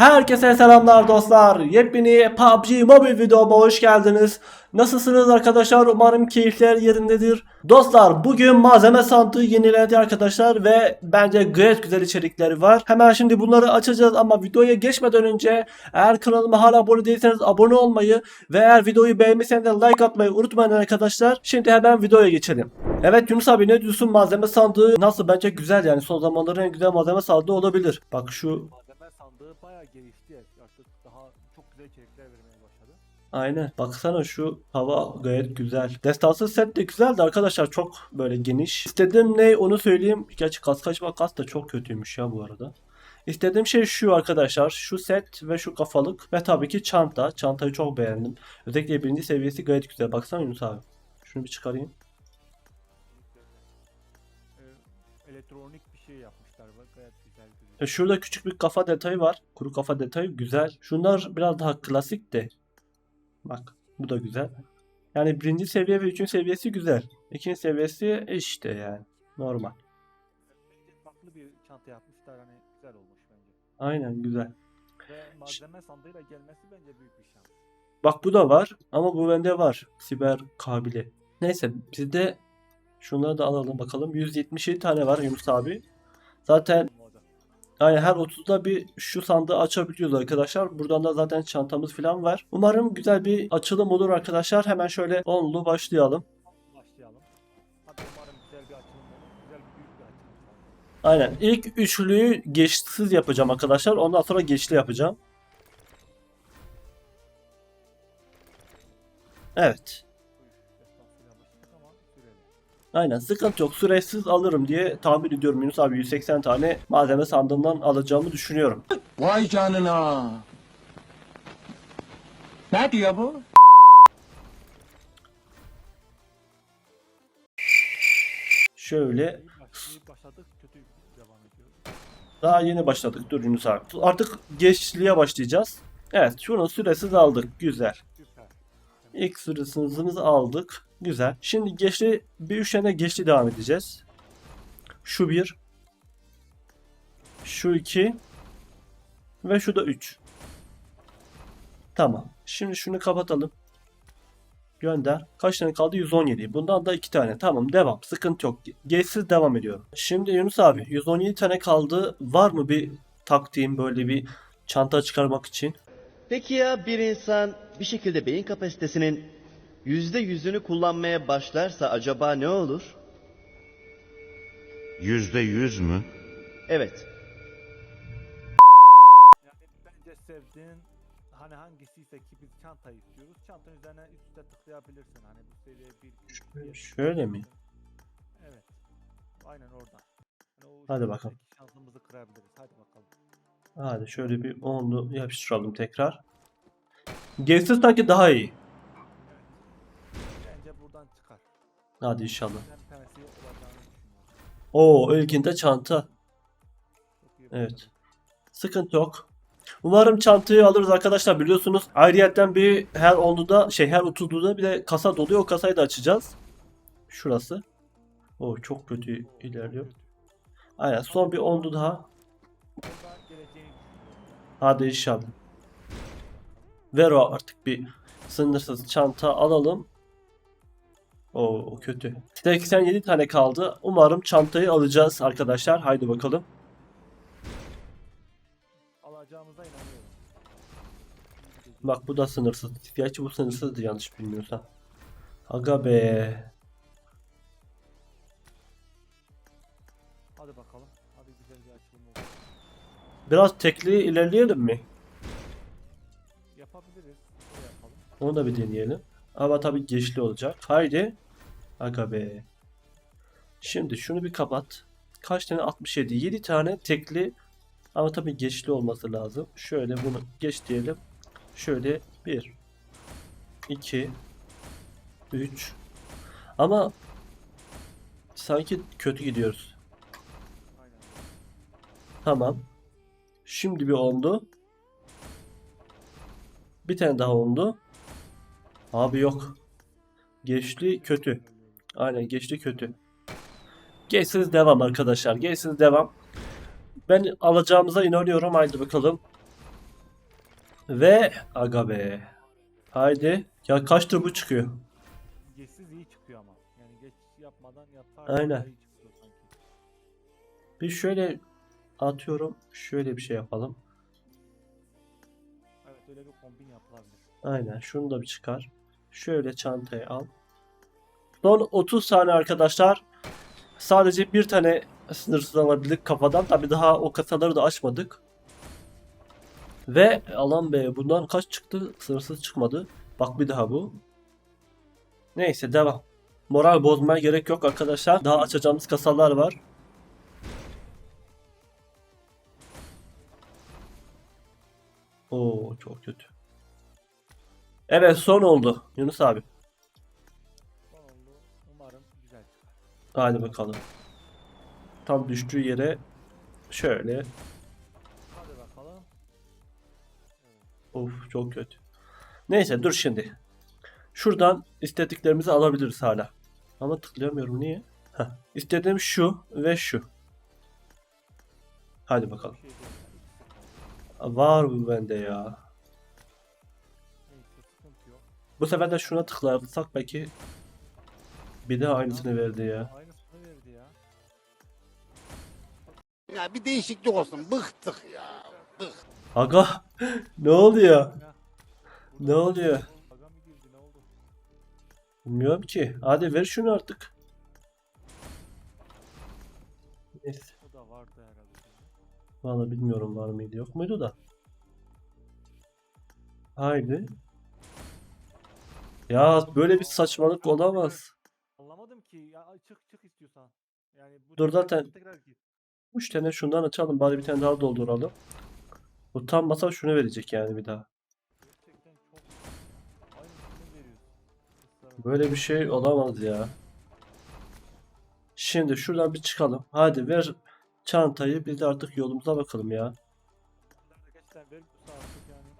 Herkese selamlar dostlar. Yepyeni PUBG Mobile videoma hoş geldiniz. Nasılsınız arkadaşlar? Umarım keyifler yerindedir. Dostlar bugün malzeme sandığı yenilendi arkadaşlar ve bence gayet güzel içerikleri var. Hemen şimdi bunları açacağız ama videoya geçmeden önce eğer kanalıma hala abone değilseniz abone olmayı ve eğer videoyu beğenmişseniz de like atmayı unutmayın arkadaşlar. Şimdi hemen videoya geçelim. Evet Yunus abi ne diyorsun malzeme sandığı nasıl bence güzel yani son zamanların en güzel malzeme sandığı olabilir. Bak şu bayağı gelişti. Artık daha çok güzel içerikler vermeye başladı. Aynen. Baksana şu hava gayet güzel. Destansı set de güzeldi arkadaşlar. Çok böyle geniş. İstediğim ne onu söyleyeyim. Gerçi kas kaçma kas da çok kötüymüş ya bu arada. İstediğim şey şu arkadaşlar. Şu set ve şu kafalık. Ve tabii ki çanta. Çantayı çok beğendim. Özellikle birinci seviyesi gayet güzel. Baksana Yunus abi. Şunu bir çıkarayım. Elektronik bir şey yapmışlar şurada küçük bir kafa detayı var. Kuru kafa detayı güzel. Şunlar biraz daha klasik de. Bak bu da güzel. Yani birinci seviye ve üçüncü seviyesi güzel. İkinci seviyesi işte yani. Normal. Farklı bir çanta yapmışlar hani güzel olmuş bence. Aynen güzel. Ve malzeme sandığıyla gelmesi bence büyük bir şans. Bak bu da var ama bu bende var. Siber kabili. Neyse bizde şunları da alalım bakalım. 177 tane var Yunus abi. Zaten. Yani her 30'da bir şu sandığı açabiliyoruz arkadaşlar. Buradan da zaten çantamız falan var. Umarım güzel bir açılım olur arkadaşlar. Hemen şöyle onlu başlayalım. Başlayalım. Hadi umarım güzel bir açılım olur. Güzel bir büyük bir açılım olur. Aynen. İlk üçlüyü geçsiz yapacağım arkadaşlar. Ondan sonra geçli yapacağım. Evet. Aynen sıkıntı yok. Süresiz alırım diye tahmin ediyorum Yunus abi 180 tane malzeme sandığından alacağımı düşünüyorum. Vay canına. Ne diyor bu? Şöyle daha yeni başladık dur Yunus abi. Artık geçliğe başlayacağız. Evet şunu süresiz aldık. Güzel. İlk süresinizi aldık. Güzel. Şimdi geçli bir üç tane geçli devam edeceğiz. Şu bir. Şu iki. Ve şu da üç. Tamam. Şimdi şunu kapatalım. Gönder. Kaç tane kaldı? 117. Bundan da 2 tane. Tamam devam. Sıkıntı yok. Geçsiz devam ediyorum. Şimdi Yunus abi 117 tane kaldı. Var mı bir taktiğim böyle bir çanta çıkarmak için? Peki ya bir insan bir şekilde beyin kapasitesinin yüzde yüzünü kullanmaya başlarsa acaba ne olur? Yüzde yüz mü? Evet, Yani bence sevdiğin hani hangisiyse ki biz çanta istiyoruz. Çantanın üzerine üst üste tıklayabilirsin. Hani bu seviye bir. Şöyle mi? Evet. Aynen oradan. Hani o Hadi bakalım. Şansımızı kırabiliriz. Hadi bakalım. Hadi şöyle bir onlu yapıştıralım tekrar. Geçsiz sanki daha iyi. Buradan çıkar. Hadi inşallah. Oo ilkinde çanta. Evet. Sıkıntı yok. Umarım çantayı alırız arkadaşlar biliyorsunuz. Ayrıyetten bir her onluda şey her 30'luda bir de kasa doluyor. O kasayı da açacağız. Şurası. Oo çok kötü ilerliyor. Aynen son bir onlu daha. Hadi inşallah. Ver o artık bir sınırsız çanta alalım. Oo o kötü. 87 tane kaldı. Umarım çantayı alacağız arkadaşlar. Haydi bakalım. Alacağımıza inanıyorum. Bak bu da sınırsız. Gerçi bu sınırsızdı yanlış bilmiyorsam. Aga be. Hadi bakalım. Hadi güzel bir açılım olsun. Biraz tekli ilerleyelim mi? Yapabiliriz. Onu da bir deneyelim. Ama tabii geçli olacak. Haydi. Aga be. Şimdi şunu bir kapat. Kaç tane? 67. 7 tane tekli. Ama tabii geçli olması lazım. Şöyle bunu geç diyelim. Şöyle 1 2 3 Ama sanki kötü gidiyoruz. Tamam. Şimdi bir ondu. Bir tane daha ondu. Abi yok. Geçli kötü. Aynen geçli kötü. Geçsiz devam arkadaşlar. Geçsiz devam. Ben alacağımıza inanıyorum. Haydi bakalım. Ve aga be. Haydi. Ya kaç tur bu çıkıyor? Geçsiz iyi çıkıyor ama. Yani geç yapmadan yapar. Aynen. Bir şöyle atıyorum. Şöyle bir şey yapalım. Evet öyle bir kombin yapılabilir. Aynen. Şunu da bir çıkar. Şöyle çantayı al. Son 30 saniye arkadaşlar. Sadece bir tane sınırsız alabildik kafadan. Tabi daha o kasaları da açmadık. Ve alan be bundan kaç çıktı? Sınırsız çıkmadı. Bak bir daha bu. Neyse devam. Moral bozmaya gerek yok arkadaşlar. Daha açacağımız kasalar var. Oo çok kötü. Evet son oldu Yunus abi. Son oldu. Umarım güzel çıkar. Hadi bakalım. Tam düştüğü yere şöyle. Hadi bakalım. Of çok kötü. Neyse dur şimdi. Şuradan istediklerimizi alabiliriz hala. Ama tıklayamıyorum niye? Heh. İstediğim şu ve şu. Hadi bakalım. Şey. Var mı bende ya? Bu sefer de şuna tıklarsak belki bir daha aynısını verdi ya. Aynısını verdi ya. Ya bir değişiklik olsun. Bıktık ya. Aga ne oluyor? Ne oluyor? Aga mı girdi ne oldu? Bilmiyorum ki. Hadi ver şunu artık. Neyse. O da vardı herhalde. Vallahi bilmiyorum var mıydı yok muydu da. Haydi. Ya böyle bir saçmalık olamaz. Anlamadım ki. Ya çık çık istiyorsan. Yani bu Dur zaten. tekrar gir. 3 tane şundan açalım bari bir tane daha dolduralım. Bu tam masa şunu verecek yani bir daha. Böyle bir şey olamaz ya. Şimdi şuradan bir çıkalım. Hadi ver çantayı biz de artık yolumuza bakalım ya. Gerçekten ver bu saatlik yani.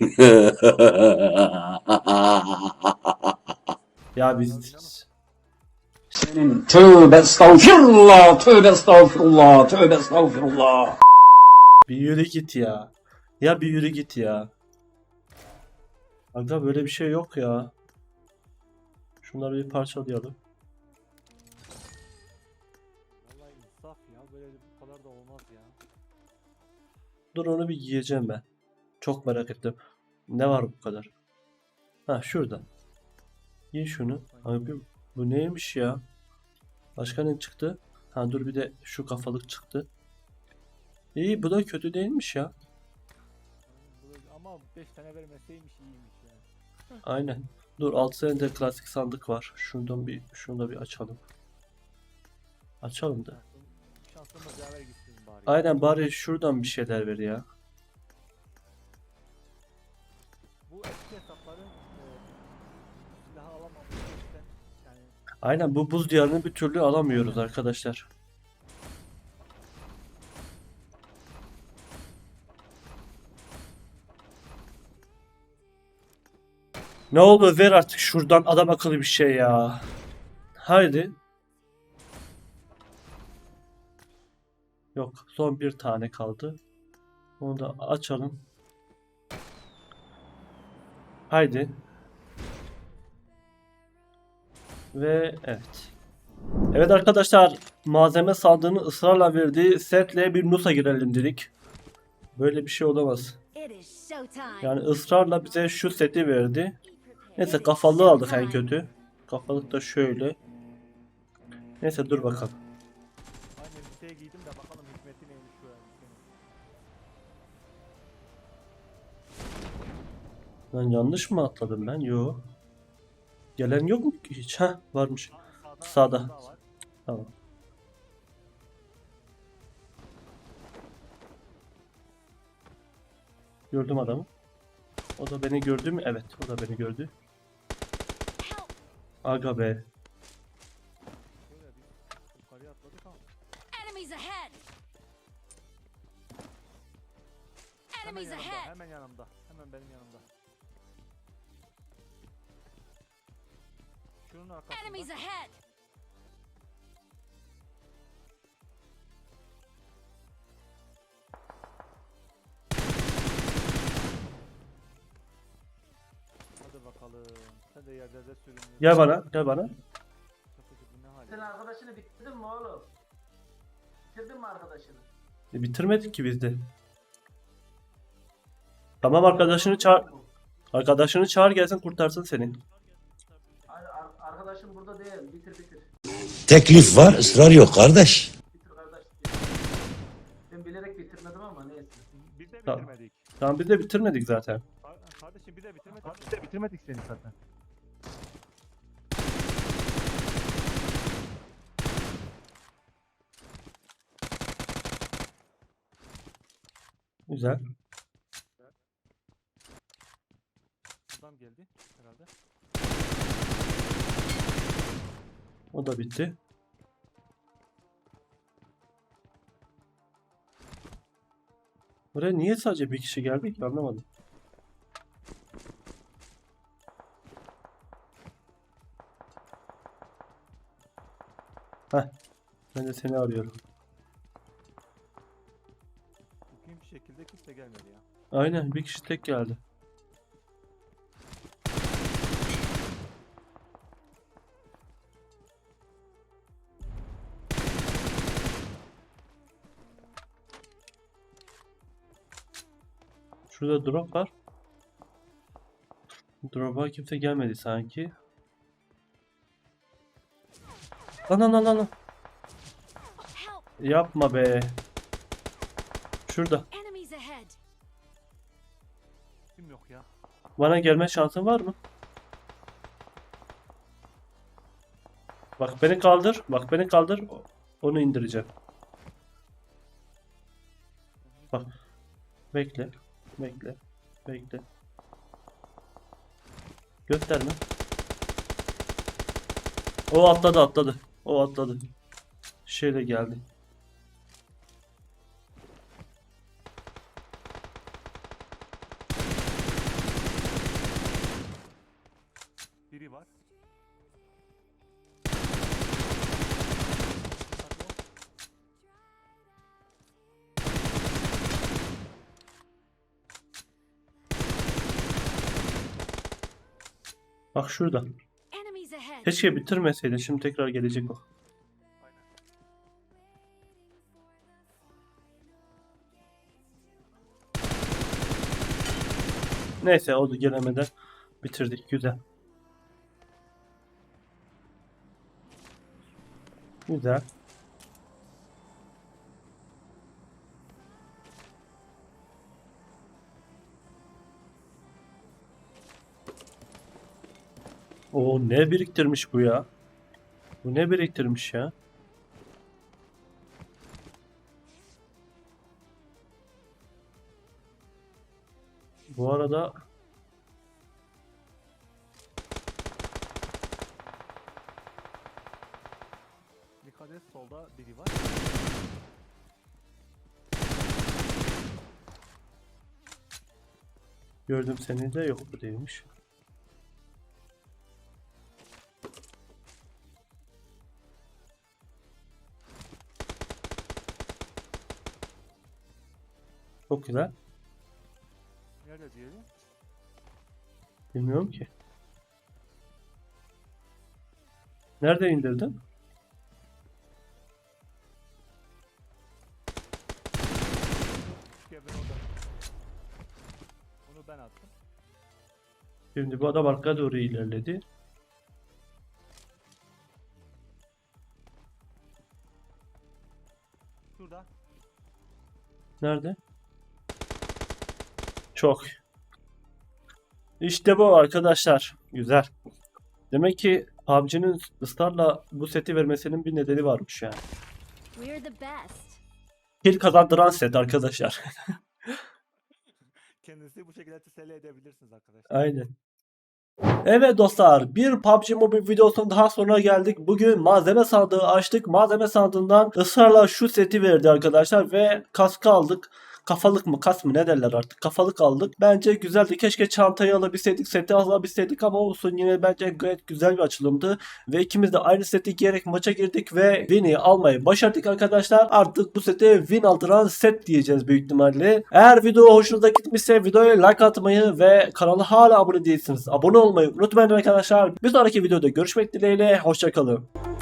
Ya biz Senin tövbe estağfirullah, tövbe estağfirullah, tövbe estağfirullah. bir yürü git ya. Ya bir yürü git ya. Aga böyle bir şey yok ya. Şunları bir parçalayalım. Vallahi insaf ya. Böyle bu kadar da olmaz ya. Dur onu bir giyeceğim ben. Çok merak ettim. Ne var bu kadar? Ha şurada. Giy şunu. Abi bu neymiş ya? Başka ne çıktı? Ha dur bir de şu kafalık çıktı. İyi bu da kötü değilmiş ya. Ama 5 tane vermeseymiş iyiymiş yani. Aynen. Dur alt de klasik sandık var. Şuradan bir şunu da bir açalım. Açalım da. Aynen bari şuradan bir şeyler ver ya. Aynen bu buz diyarını bir türlü alamıyoruz arkadaşlar. Ne oldu ver artık şuradan adam akıllı bir şey ya. Haydi. Yok son bir tane kaldı. Onu da açalım. Haydi. Ve evet. Evet arkadaşlar malzeme sandığını ısrarla verdiği setle bir Nusa girelim dedik. Böyle bir şey olamaz. Yani ısrarla bize şu seti verdi. Neyse kafalığı aldık en kötü. Kafalık da şöyle. Neyse dur bakalım. aynı elbiseyi giydim de bakalım hikmeti neymiş şu elbisenin. Lan yanlış mı atladım ben? Yo. Gelen yok mu ki hiç? Heh varmış. Sağ- Sağda. Tamam. Gördüm adamı. O da beni gördü mü? Evet, o da beni gördü. Aga be. Hemen yanımda. Hemen benim yanımda. Şunun Enemies arkasında. ahead. Hadi bakalım. Sen de yerlerde sürünüyorsun. Gel bana, gel bana. Sen arkadaşını bitirdin mi oğlum? Bitirdin mi arkadaşını? E, bitirmedik ki biz de. Tamam arkadaşını çağır. Arkadaşını çağır gelsin kurtarsın seni. Teklif var, ısrar yok kardeş. Ben bilerek bitirmedim ama neyse. Biz de Tamam. bitirmedik. Tamam biz de bitirmedik zaten. Kar- Kardeşim biz de bitirmedik. Biz de bitirmedik seni zaten. Güzel. Adam geldi herhalde. O da bitti. Buraya niye sadece bir kişi geldi ki anlamadım. Heh. Ben de seni arıyorum. Bugün bir şekilde kimse gelmedi ya. Aynen bir kişi tek geldi. Şurada drop var. Drop'a kimse gelmedi sanki. Lan lan lan lan. Yapma be. Şurada. Kim yok ya? Bana gelme şansın var mı? Bak beni kaldır. Bak beni kaldır. Onu indireceğim. Bak. Bekle. Bekle. Bekle. Gösterme. O atladı atladı. O atladı. Şeyle geldi. Bak şurada. Keşke bitirmeseydin. Şimdi tekrar gelecek o. Neyse oldu gelemeden bitirdik. Güzel. Güzel. O ne biriktirmiş bu ya? Bu ne biriktirmiş ya? Bu arada Dikkat et solda biri var. gördüm seni de yok bu değilmiş. Çok güzel. Nerede diyelim? Bilmiyorum ki. Nerede indirdin? Onu ben attım. Şimdi bu adam arkaya doğru ilerledi. Şurada. Nerede? Çok. İşte bu arkadaşlar. Güzel. Demek ki PUBG'nin ısrarla bu seti vermesinin bir nedeni varmış yani. We're the best! Kill kazandıran set arkadaşlar. Kendinizi bu şekilde teselli edebilirsiniz arkadaşlar. Aynen. Evet dostlar bir PUBG Mobile videosunun daha sonra geldik. Bugün malzeme sandığı açtık. Malzeme sandığından ısrarla şu seti verdi arkadaşlar ve kaskı aldık. Kafalık mı kas mı ne derler artık kafalık aldık. Bence güzeldi. Keşke çantayı alabilseydik seti alabilseydik ama olsun yine bence gayet güzel bir açılımdı. Ve ikimiz de aynı seti giyerek maça girdik ve Win'i almayı başardık arkadaşlar. Artık bu sete win aldıran set diyeceğiz büyük ihtimalle. Eğer video hoşunuza gitmişse videoya like atmayı ve kanala hala abone değilsiniz. Abone olmayı unutmayın arkadaşlar. Bir sonraki videoda görüşmek dileğiyle. Hoşçakalın.